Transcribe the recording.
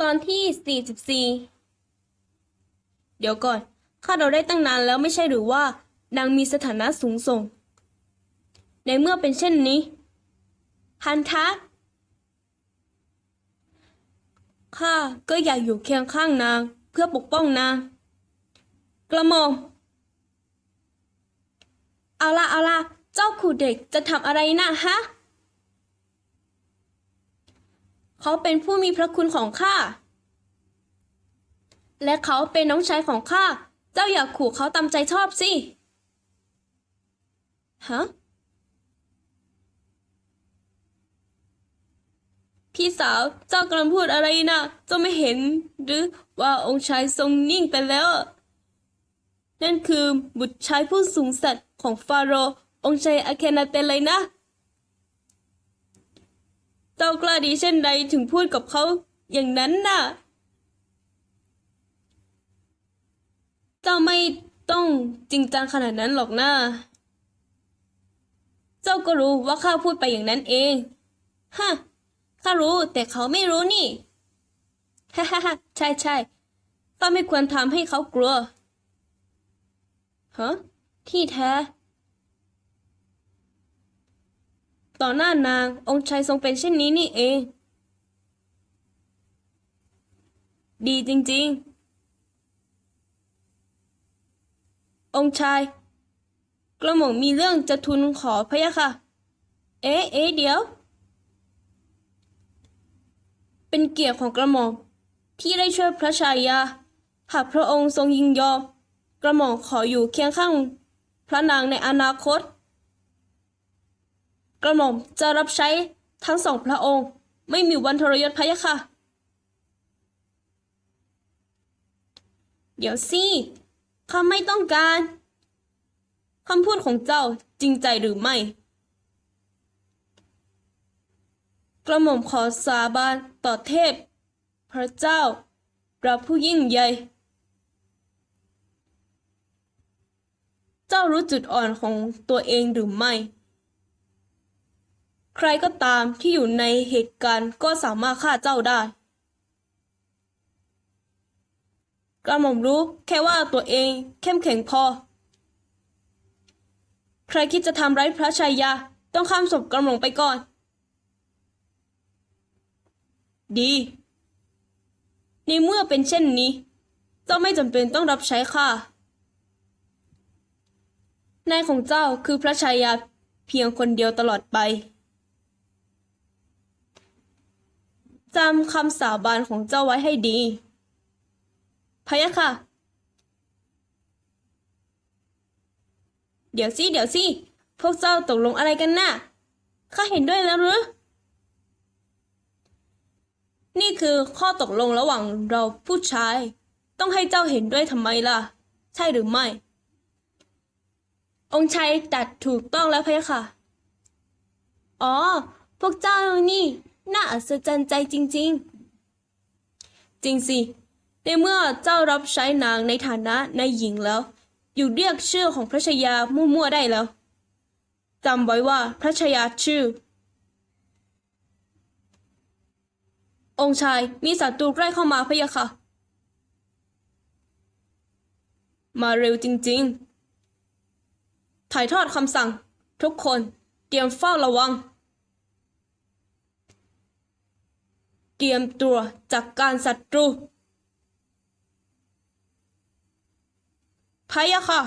ตอนที่ 44 เดี๋ยวก่อน ข้าเราได้ตั้งนานแล้วไม่ใช่หรือว่า นางมีสถานะสูงส่ง ในเมื่อเป็นเช่นนี้ฮันทักข้าก็อยากอยู่เคียงข้างนาง เพื่อปกป้องนาง กระหม่อมเอาละเอาละเจ้าขู่เด็กจะทำอะไรนะฮะ เขาเป็นผู้มีพระคุณของข้า และเขาเป็นน้องชายของข้า เจ้าอย่าขู่เขาตามใจชอบสิ ฮะ พี่สาวเจ้ากำลังพูดอะไรนะเจ้าไม่เห็นหรือว่าองค์ชายทรงนิ่งไปแล้ว นั่นคือบุตรชายผู้สูงสัตย์ของฟาโรห์องค์ชายอาเคนาเตนเลยนะ เจ้ากล้าดีเช่นใดถึงพูดกับเขาอย่างนั้นน่ะ เจ้าไม่ต้องจริงจังขนาดนั้นหรอกนะเจ้าก็รู้ว่าข้าพูดไปอย่างนั้นเอง ฮะ ข้ารู้แต่เขาไม่รู้นี่ ฮ่าฮ่าฮ่าใช่ใช่ข้าไม่ควรทำให้เขากลัว ฮะ ที่แท้ ต่อหน้านางองค์ชายทรงเป็นเช่นนี้นี่เอง ดีจริงๆ องค์ชาย กระหม่อมมีเรื่องจะทูลขอพะยะค่ะ เอ๊ะเอ๊ะเดี๋ยว เป็นเกียรติของกระหม่อมที่ได้ช่วยพระชายา หากพระองค์ทรงยินยอม กระหม่อมขออยู่เคียงข้างพระนางในอนาคต กระหม่อมจะรับใช้ทั้งสองพระองค์ ไม่มีวันทรยศพะยะค่ะ เดี๋ยวสิข้าไม่ต้องการคำพูดของเจ้าจริงใจหรือไม่ กระหม่อมขอสาบานต่อเทพ พระเจ้าพระผู้ยิ่งใหญ่ เจ้ารู้จุดอ่อนของตัวเองหรือไม่ ใครก็ตามที่อยู่ในเหตุการณ์ก็สามารถฆ่าเจ้าได้ กระหม่อมรู้แค่ว่าตัวเองเข้มแข็งพอ ใครคิดจะทำร้ายพระชายาต้องข้ามศพกระหม่อมไปก่อน ดีในเมื่อเป็นเช่นนี้ เจ้าไม่จำเป็นต้องรับใช้ข้านายของเจ้าคือพระชายาเพียงคนเดียวตลอดไป จำคำสาบานของเจ้าไว้ให้ดี พะยะค่ะ เดี๋ยวสิ เดี๋ยวสิ พวกเจ้าตกลงอะไรกันน่ะ ข้าเห็นด้วยแล้วหรือ นี่คือข้อตกลงระหว่างเราผู้ชาย ต้องให้เจ้าเห็นด้วยทำไมล่ะ ใช่หรือไม่ องค์ชายตัดถูกต้องแล้วพะยะค่ะ อ๋อ พวกเจ้านี่ น่าอัศจรรย์ใจจริง ๆ จริงสิ ในเมื่อเจ้ารับใช้นางในฐานะนายหญิงแล้ว อยู่เรียกชื่อของพระชายามั่วๆได้แล้วจำไว้ว่าพระชายาชื่อ องค์ชายมีศัตรูใกล้เข้ามาพะยะค่ะ มาเร็วจริง ๆ ถ่ายทอดคำสั่ง ทุกคนเตรียมเฝ้าระวัง เตรียมตัวจัดกการศัตรูพะยะค่ะ